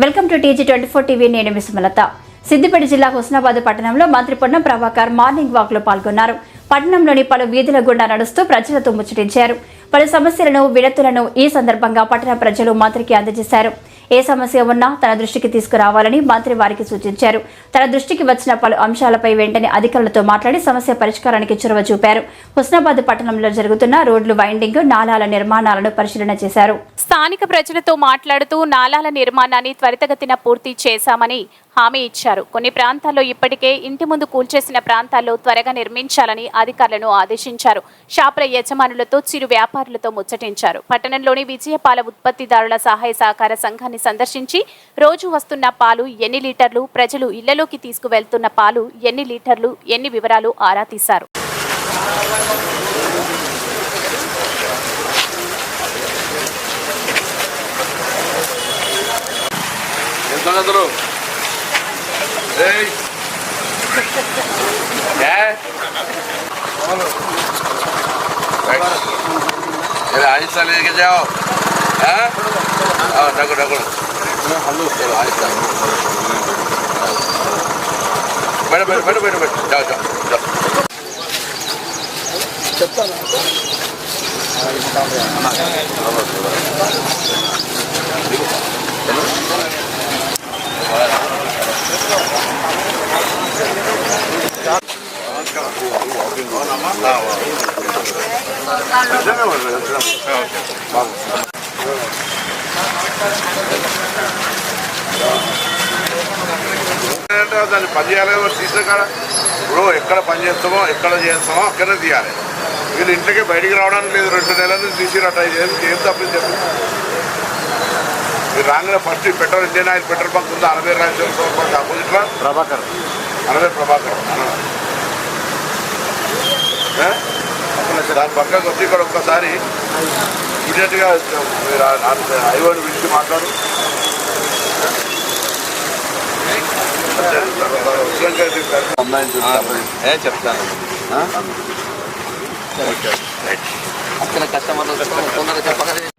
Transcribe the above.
Welcome to TG twenty four TV. నేను విసుమలత సిద్దిపేట జిల్లా హుస్నాబాద్ పట్టణంలో మంత్రి పొన్నం ప్రభాకర్ మార్నింగ్ వాక్లో పాల్గొన్నారు. పట్టణంలోని పలు వీధుల గుండా నడుస్తూ ప్రజలతో ముచ్చటించారు. పలు సమస్యలను విడతులను ఈ సందర్భంగా పట్టణ ప్రజలు మంత్రికి అందజేశారు. ఏ సమస్య ఉన్నా తన దృష్టికి తీసుకురావాలని మంత్రి వారికి సూచించారు. తన దృష్టికి వచ్చిన పలు అంశాలపై వెంటనే అధికారులతో మాట్లాడి సమస్య పరిష్కారానికి చొరవ చూపారు. హుస్నాబాద్ పట్టణంలో జరుగుతున్న రోడ్లు వైండింగ్ నాలాల నిర్మాణాలను పరిశీలన చేశారు. స్థానిక ప్రజలతో మాట్లాడుతూ నాలాల నిర్మాణాన్ని త్వరితగతిన పూర్తి చేశామని హామీ ఇచ్చారు. కొన్ని ప్రాంతాల్లో ఇప్పటికే ఇంటి ముందు కూల్చేసిన ప్రాంతాల్లో త్వరగా నిర్మించాలని అధికారులను ఆదేశించారు. షాపుల యజమానులతో చిరు వ్యాపారులతో ముచ్చటించారు. పట్టణంలోని విజయపాల ఉత్పత్తిదారుల సహాయ సహకార సంఘాన్ని సందర్శించి రోజు వస్తున్న పాలు ఎన్ని లీటర్లు ప్రజలు ఇళ్ళలోకి తీసుకువెళ్తున్న పాలు ఎన్ని లీటర్లు ఎన్ని వివరాలు ఆరా తీశారు. ఎంత అందరూ Hey. Gel. Bak. Gel Ali Salih'e gideceğim. Ha? Ha, takıl takıl. Gel Ali Salih. Buyurun buyurun buyurun buyurun. Gel gel. చెప్తాను దాన్ని పని చేయాలి కాడ. ఇప్పుడు ఎక్కడ పని చేస్తామో ఎక్కడ చేస్తామో అక్కడనే తీయాలి. వీళ్ళు ఇంటికి బయటికి రావడానికి లేదు రెండు నెలల నుంచి తీసిరట ఏం తప్పని చెప్పి. మీరు రాగానే first petrol Indian Oil petrol bunk ఉంది? అరవై రాజేశ్వర ఆపోజిట్లో ప్రభాకర్. అనవే ప్రభాకర్? దాని పక్కకు వచ్చి ఇక్కడ ఒక్కసారి ఇమీడియట్గా మీరు ఐవోని పిలిచి మాట్లాడు. ఏ చెప్తాను. అక్కడ కస్టమర్లు తొందరగా చెప్పగలిగి